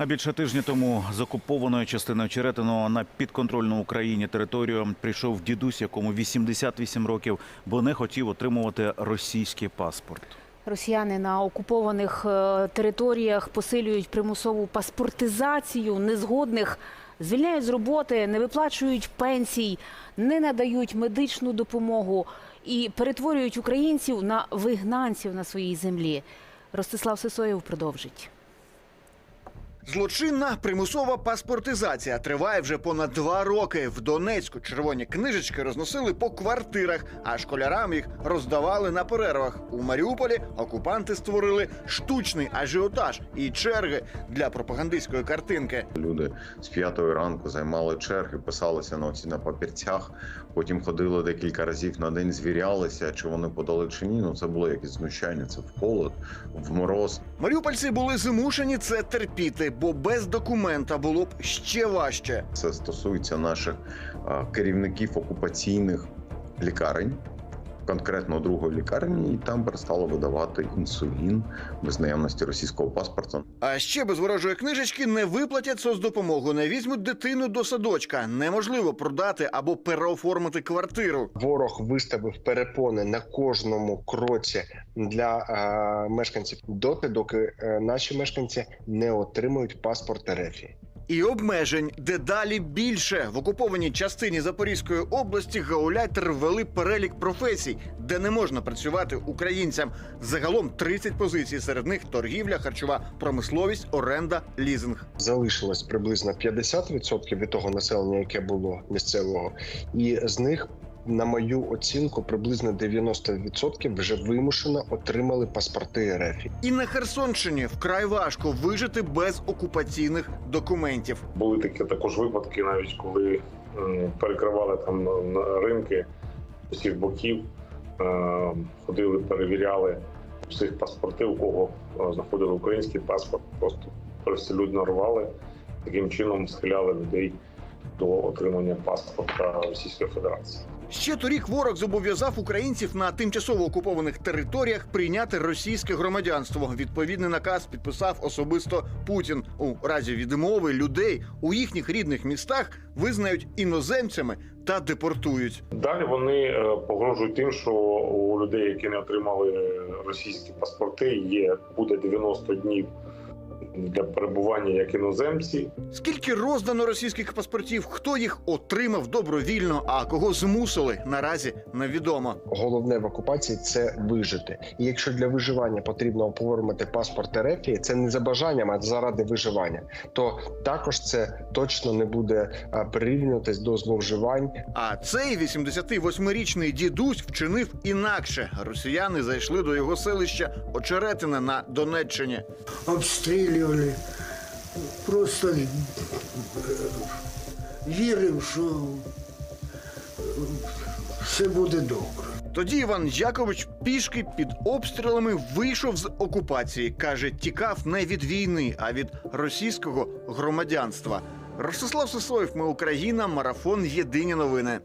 А більше тижня тому з окупованої частини Очеретиного на підконтрольну Україні територію прийшов дідусь, якому 88 років, бо не хотів отримувати російський паспорт. Росіяни на окупованих е, територіях посилюють примусову паспортизацію незгодних, звільняють з роботи, не виплачують пенсій, не надають медичну допомогу і перетворюють українців на вигнанців на своїй землі. Ростислав Сисоєв продовжить. Злочинна примусова паспортизація триває вже понад два роки. В Донецьку червоні книжечки розносили по квартирах, а школярам їх роздавали на перервах. У Маріуполі окупанти створили штучний ажіотаж і черги для пропагандистської картинки. Люди з п'ятої ранку займали черги, писалися на оці на папірцях. Потім ходили декілька разів на день, звірялися, чи вони подали чи ні. Ну це було якесь знущання. Це в холод, в мороз. Маріупольці були змушені це терпіти, бо без документа було б ще важче. Це стосується наших керівників окупаційних лікарень, конкретно другої лікарні, і там перестали видавати інсулін без наявності російського паспорта. А ще без ворожої книжечки не виплатять соцдопомогу, не візьмуть дитину до садочка. Неможливо продати або переоформити квартиру. Ворог виставив перепони на кожному кроці для е, мешканців доти, доки е, наші мешканці не отримують паспорт РФ. І обмежень дедалі більше в окупованій частині Запорізької області гауляйтер ввели перелік професій, де не можна працювати українцям. Загалом 30 позицій. Серед них торгівля, харчова промисловість, оренда, лізинг. Залишилось приблизно 50% від того населення, яке було місцевого, і з них. На мою оцінку, приблизно 90% вже вимушено отримали паспорти РФ. І на Херсонщині вкрай важко вижити без окупаційних документів. Були такі також випадки, навіть коли перекривали там ринки з усіх боків, е, ходили, перевіряли всіх паспорти, у кого е, знаходили український паспорт, просто привселюдно рвали, таким чином схиляли людей до отримання паспорта Російської Федерації. Ще торік ворог зобов'язав українців на тимчасово окупованих територіях прийняти російське громадянство. Відповідний наказ підписав особисто Путін. У разі відмови людей у їхніх рідних містах визнають іноземцями та депортують. Далі вони е, погрожують тим, що у людей, які не отримали російські паспорти, є буде 90 днів для перебування як іноземці. Скільки роздано російських паспортів, хто їх отримав добровільно, а кого змусили, наразі невідомо. Головне в окупації це вижити. І якщо для виживання потрібно оформити паспорт РФ, це не за бажанням, а заради виживання, то також це точно не буде прирівнюватись до зловживань А цей 88-річний дідусь вчинив інакше. Росіяни зайшли до його селища Очеретине на Донеччині. Обстрілювали. Просто е, вірив, що все буде добре. Тоді Іван Якович пішки під обстрілами вийшов з окупації. каже, тікав не від війни, а від російського громадянства. Ростислав Сисоєв, ми Україна, марафон Єдині новини.